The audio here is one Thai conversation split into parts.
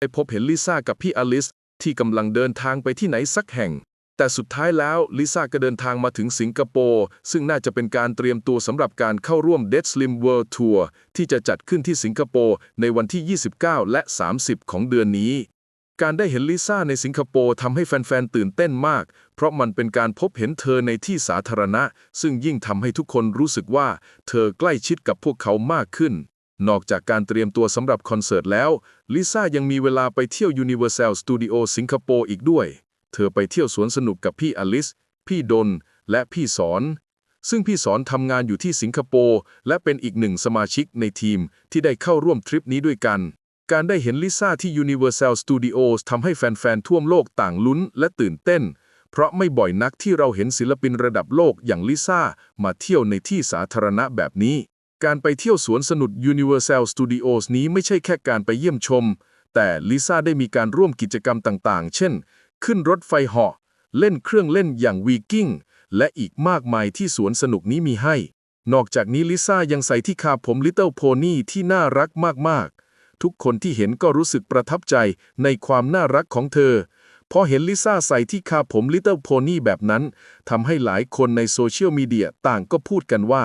ได้พบเห็นลิซ่ากับพี่อลิสที่กำลังเดินทางไปที่ไหนสักแห่ง แต่สุดท้ายแล้วลิซ่าก็เดินทางมาถึงสิงคโปร์ ซึ่งน่าจะเป็นการเตรียมตัวสำหรับการเข้าร่วม Dead Slim World Tour ที่จะจัดขึ้นที่สิงคโปร์ในวันที่ 29 และ 30 ของเดือนนี้ การได้เห็นลิซ่าในสิงคโปร์ทำให้แฟน ๆ ตื่นเต้นมาก เพราะมันเป็นการพบเห็นเธอในที่สาธารณะ ซึ่งยิ่งทำให้ทุกคนรู้สึกว่า เธอใกล้ชิดกับพวกเขามากขึ้น นอกจากการเตรียมตัวสำหรับคอนเสิร์ตแล้ว ลิซ่ายังมีเวลาไปเที่ยว Universal Studio สิงคโปร์อีกด้วย เธอไปเที่ยวสวนสนุกกับพี่อลิส พี่ดน และพี่สอน ซึ่งพี่สอนทำงานอยู่ที่สิงคโปร์และเป็นอีกหนึ่งสมาชิกในทีมที่ได้เข้าร่วมทริปนี้ด้วยกัน การได้เห็นลิซ่าที่ Universal Studios ทำให้แฟนๆทั่วโลกต่างลุ้นและตื่นเต้น เพราะไม่บ่อยนักที่เราเห็นศิลปินระดับโลกอย่างลิซ่ามาเที่ยวในที่สาธารณะแบบนี้ การไปเที่ยวสวนสนุก Universal Studios นี้ไม่ใช่แค่การไปเยี่ยมชม แต่ลิซ่าได้มีการร่วมกิจกรรมต่างๆ เช่น ขึ้นรถไฟเหาะ เล่นเครื่องเล่นอย่างวีกิ้ง และอีกมากมายที่สวนสนุกนี้มีให้ นอกจากนี้ลิซ่ายังใส่ที่คาผม Little Pony ที่น่ารักมากๆ ทุกคนที่เห็นก็รู้สึกประทับใจในความน่ารักของเธอ พอเห็นลิซ่าใส่ที่คาผม Little Pony แบบนั้นทำให้หลายคนในโซเชียลมีเดียต่างก็พูดกันว่า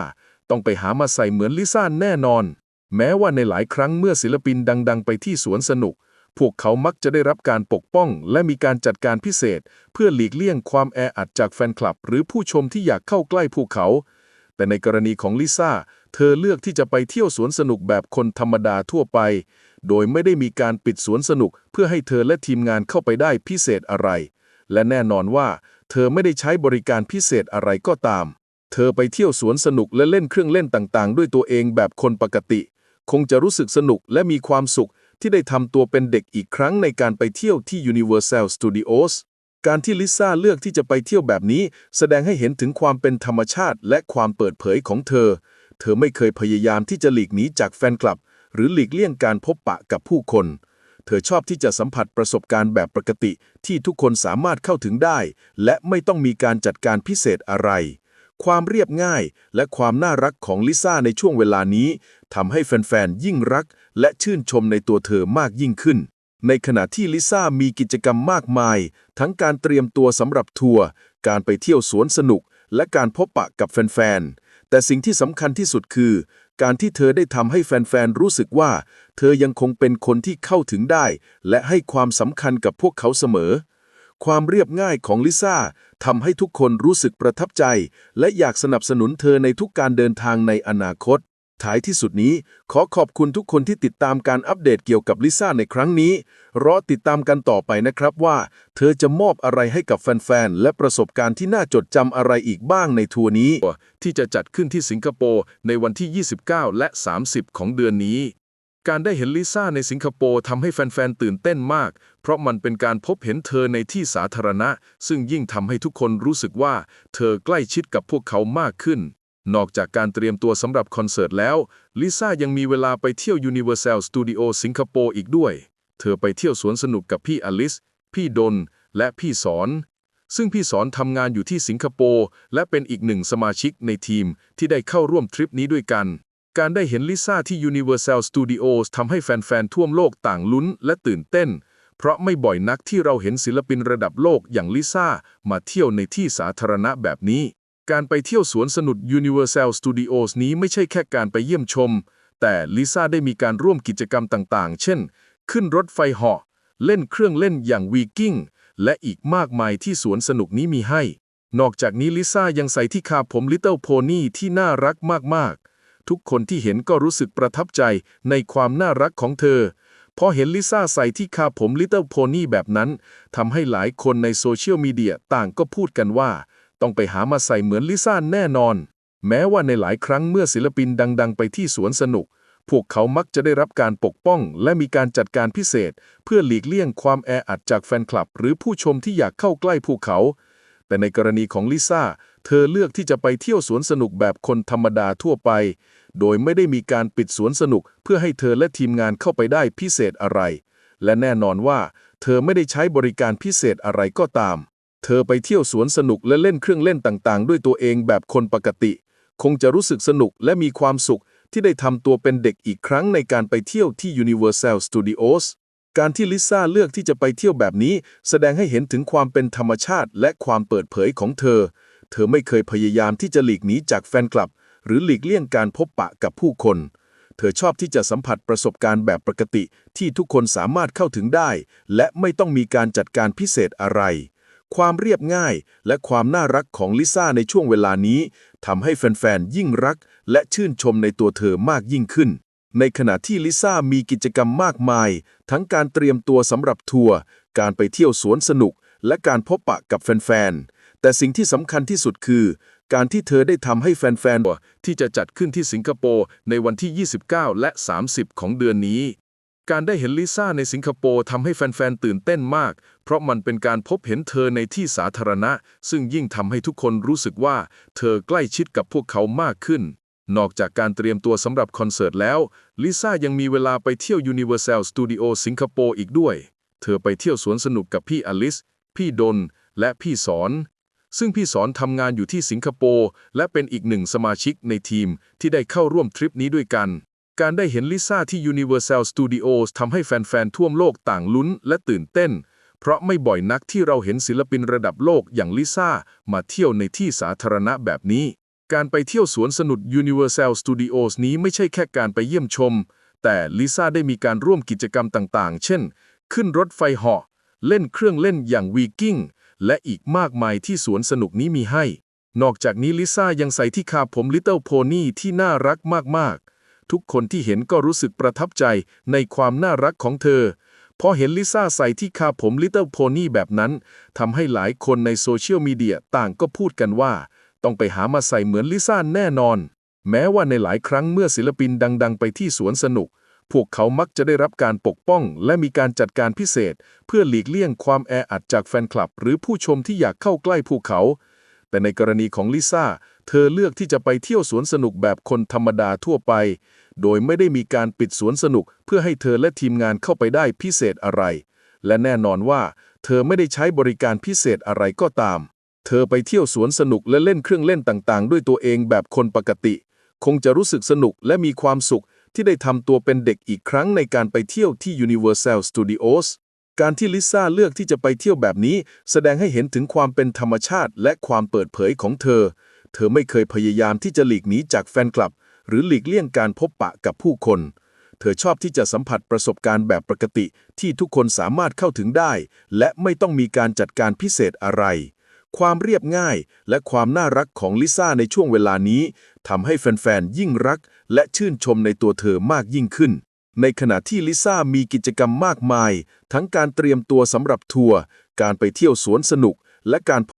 ต้องไปหามาใส่เหมือนลิซ่าแน่นอน แม้ว่าในหลายครั้งเมื่อศิลปินดัง ๆ ไปที่สวนสนุก พวกเขามักจะได้รับการปกป้อง และมีการจัดการพิเศษ เพื่อหลีกเลี่ยงความแออัดจากแฟนคลับ หรือผู้ชมที่อยากเข้าใกล้พวกเขา แต่ในกรณีของลิซ่าเธอเลือกที่จะไปเที่ยวสวนสนุกแบบคนธรรมดาทั่วไป โดยไม่ได้มีการปิดสวนสนุก เพื่อให้เธอและทีมงานเข้าไปได้พิเศษอะไร และแน่นอนว่า เธอไม่ได้ใช้บริการพิเศษอะไรก็ตาม เธอไปเที่ยวสวนสนุกและเล่นเครื่องเล่นต่างๆ ด้วยตัวเองแบบคนปกติ คงจะรู้สึกสนุกและมีความสุขที่ได้ทำตัวเป็นเด็กอีกครั้งในการไปเที่ยวที่ Universal Studios การที่ลิซ่าเลือกที่จะไปเที่ยวแบบนี้ แสดงให้เห็นถึงความเป็นธรรมชาติและความเปิดเผยของเธอ เธอไม่เคยพยายามที่จะหลีกหนีจากแฟนคลับ หรือหลีกเลี่ยงการพบปะกับผู้คน เธอชอบที่จะสัมผัสประสบการณ์แบบปกติที่ทุกคนสามารถเข้าถึงได้ และไม่ต้องมีการจัดการพิเศษอะไร ความเรียบง่าย และความน่ารักของลิซ่าในช่วงเวลานี้ทำให้แฟนๆ ยิ่งรัก และชื่นชมในตัวเธอมากยิ่งขึ้น ในขณะที่ลิซ่ามีกิจกรรมมากมาย ทั้งการเตรียมตัวสำหรับทัวร์การไปเที่ยวสวนสนุก และการพบปะกับแฟนๆ แต่สิ่งที่สำคัญที่สุดคือ การที่เธอได้ทำให้แฟนๆ รู้สึกว่า เธอยังคงเป็นคนที่เข้าถึงได้ และให้ความสำคัญกับพวกเขาเสมอ ความเรียบง่ายของลิซ่าทำให้ทุกคนรู้สึกประทับใจ และอยากสนับสนุนเธอในทุกการเดินทางในอนาคต ท้ายที่สุดนี้ขอขอบคุณทุกคนที่ติดตามการอัปเดตเกี่ยวกับลิซ่าในครั้งนี้ รอติดตามกันต่อไปนะครับว่า เธอจะมอบอะไรให้กับแฟน ๆ และประสบการณ์ที่น่าจดจำอะไรอีกบ้างในทัวร์นี้ ที่จะจัดขึ้นที่สิงคโปร์ในวันที่ 29 และ 30 ของเดือนนี้ การได้เห็นลิซ่าในสิงคโปร์ทำให้แฟน ๆ ตื่นเต้นมาก เพราะมันเป็นการพบเห็นเธอในที่สาธารณะ ซึ่งยิ่งทำให้ทุกคนรู้สึกว่า เธอใกล้ชิดกับพวกเขามากขึ้น นอกจากการเตรียมตัวสำหรับคอนเสิร์ตแล้ว ลิซ่ายังมีเวลาไปเที่ยว Universal Studio สิงคโปร์อีกด้วย เธอไปเที่ยวสวนสนุกกับพี่อลิส พี่ดน และพี่สอน ซึ่งพี่สอนทำงานอยู่ที่สิงคโปร์และเป็นอีกหนึ่งสมาชิกในทีมที่ได้เข้าร่วมทริปนี้ด้วยกันการได้เห็นลิซ่าที่ Universal Studios ทำให้แฟน ๆ ทั่วโลกต่างลุ้นและตื่นเต้น เพราะไม่บ่อยนักที่เราเห็นศิลปินระดับโลกอย่างลิซ่ามาเที่ยวในที่สาธารณะแบบนี้ การไปเที่ยวสวนสนุก Universal Studios นี้ไม่ใช่แค่การไปเยี่ยมชม แต่ลิซ่าได้มีการร่วมกิจกรรมต่าง ๆ เช่น ขึ้นรถไฟเหาะเล่นเครื่องเล่นอย่างวีกิ้งและอีกมากมายที่สวนสนุกนี้มีให้ นอกจากนี้ลิซ่ายังใส่ที่คาผม Little Pony ที่น่ารักมาก ๆ ทุกคนที่เห็นก็รู้สึกประทับใจในความน่ารักของเธอ พอเห็นลิซ่าใส่ที่คาผม Little Pony แบบนั้นทำให้หลายคนในโซเชียลมีเดียต่างก็พูดกันว่า ต้องไปหามาใส่เหมือนลิซ่าแน่นอน แม้ว่าในหลายครั้งเมื่อศิลปินดัง ๆ ไปที่สวนสนุก พวกเขามักจะได้รับการปกป้อง และมีการจัดการพิเศษ เพื่อหลีกเลี่ยงความแออัดจากแฟนคลับ หรือผู้ชมที่อยากเข้าใกล้พวกเขา แต่ในกรณีของลิซ่าเธอเลือกที่จะไปเที่ยวสวนสนุกแบบคนธรรมดาทั่วไป โดยไม่ได้มีการปิดสวนสนุกเพื่อให้เธอและทีมงานเข้าไปได้พิเศษอะไร และแน่นอนว่า เธอไม่ได้ใช้บริการพิเศษอะไรก็ตาม เธอไปเที่ยวสวนสนุกและเล่นเครื่องเล่นต่างๆ ด้วยตัวเองแบบคนปกติ คงจะรู้สึกสนุกและมีความสุขที่ได้ทำตัวเป็นเด็กอีกครั้งในการไปเที่ยวที่ Universal Studios การที่ลิซ่าเลือกที่จะไปเที่ยวแบบนี้ แสดงให้เห็นถึงความเป็นธรรมชาติและความเปิดเผยของเธอ เธอไม่เคยพยายามที่จะหลีกหนีจากแฟนคลับ หรือหลีกเลี่ยงการพบปะกับผู้คน เธอชอบที่จะสัมผัสประสบการณ์แบบปกติที่ทุกคนสามารถเข้าถึงได้ และไม่ต้องมีการจัดการพิเศษอะไร ความเรียบง่ายและความน่ารักของลิซ่าในช่วงเวลานี้ทำให้แฟนๆยิ่งรัก และชื่นชมในตัวเธอมากยิ่งขึ้นในขณะที่ลิซ่ามีกิจกรรมมากมาย ทั้งการเตรียมตัวสำหรับทัวร์การไปเที่ยวสวนสนุก และการพบปะกับแฟน ๆ แต่สิ่งที่สำคัญที่สุดคือ การที่เธอได้ทำให้แฟนๆที่จะจัดขึ้นที่สิงคโปร์ในวันที่ 29 และ 30 ของเดือนนี้ การได้เห็นลิซ่าในสิงคโปร์ทำให้แฟนๆตื่นเต้นมาก เพราะมันเป็นการพบเห็นเธอในที่สาธารณะ ซึ่งยิ่งทำให้ทุกคนรู้สึกว่า เธอใกล้ชิดกับพวกเขามากขึ้นนอกจากการเตรียมตัวสำหรับคอนเสิร์ตแล้ว ลิซ่ายังมีเวลาไปเที่ยว Universal Studio สิงคโปร์อีกด้วย เธอไปเที่ยวสวนสนุกกับพี่อลิส พี่ดน และพี่สอน ซึ่งพี่สอนทำงานอยู่ที่สิงคโปร์และเป็นอีกหนึ่งสมาชิกในทีมที่ได้เข้าร่วมทริปนี้ด้วยกัน การได้เห็นลิซ่าที่ Universal Studios ทำให้แฟนๆ ทั่วโลกต่างลุ้นและตื่นเต้น เพราะไม่บ่อยนักที่เราเห็นศิลปินระดับโลกอย่างลิซ่ามาเที่ยวในที่สาธารณะแบบนี้ การไปเที่ยวสวนสนุก Universal Studios นี้ไม่ใช่แค่การไปเยี่ยมชม แต่ลิซ่าได้มีการร่วมกิจกรรมต่างๆ เช่น ขึ้นรถไฟเหาะเล่นเครื่องเล่นอย่างวีกิ้ง และอีกมากมายที่สวนสนุกนี้มีให้ นอกจากนี้ลิซ่ายังใส่ที่คาผม Little Pony ที่น่ารักมากๆ ทุกคนที่เห็นก็รู้สึกประทับใจในความน่ารักของเธอ พอเห็นลิซ่าใส่ที่คาผม Little Pony แบบนั้นทำให้หลายคนในโซเชียลมีเดียต่างก็พูดกันว่า ต้องไปหามาใส่เหมือนลิซ่าแน่นอน แม้ว่าในหลายครั้งเมื่อศิลปินดัง ๆ ไปที่สวนสนุก พวกเขามักจะได้รับการปกป้อง และมีการจัดการพิเศษ เพื่อหลีกเลี่ยงความแออัดจากแฟนคลับ หรือผู้ชมที่อยากเข้าใกล้พวกเขา แต่ในกรณีของลิซ่า เธอเลือกที่จะไปเที่ยวสวนสนุกแบบคนธรรมดาทั่วไป โดยไม่ได้มีการปิดสวนสนุก เพื่อให้เธอและทีมงานเข้าไปได้พิเศษอะไร และแน่นอนว่า เธอไม่ได้ใช้บริการพิเศษอะไรก็ตาม เธอไปเที่ยวสวนสนุกและเล่นเครื่องเล่นต่างๆ ด้วยตัวเองแบบคนปกติ คงจะรู้สึกสนุกและมีความสุข ที่ได้ทำตัวเป็นเด็กอีกครั้งในการไปเที่ยวที่ Universal Studios การที่ลิซ่าเลือกที่จะไปเที่ยวแบบนี้ แสดงให้เห็นถึงความเป็นธรรมชาติและความเปิดเผยของเธอ เธอไม่เคยพยายามที่จะหลีกหนีจากแฟนคลับ หรือหลีกเลี่ยงการพบปะกับผู้คน เธอชอบที่จะสัมผัสประสบการณ์แบบปกติที่ทุกคนสามารถเข้าถึงได้ และไม่ต้องมีการจัดการพิเศษอะไร ความเรียบง่ายและความน่ารักของลิซ่าในช่วงเวลานี้ทำให้แฟนๆ ยิ่งรัก และชื่นชมในตัวเธอมากยิ่งขึ้น ในขณะที่ลิซ่ามีกิจกรรมมากมาย ทั้งการเตรียมตัวสำหรับทัวร์ การไปเที่ยวสวนสนุก และการพ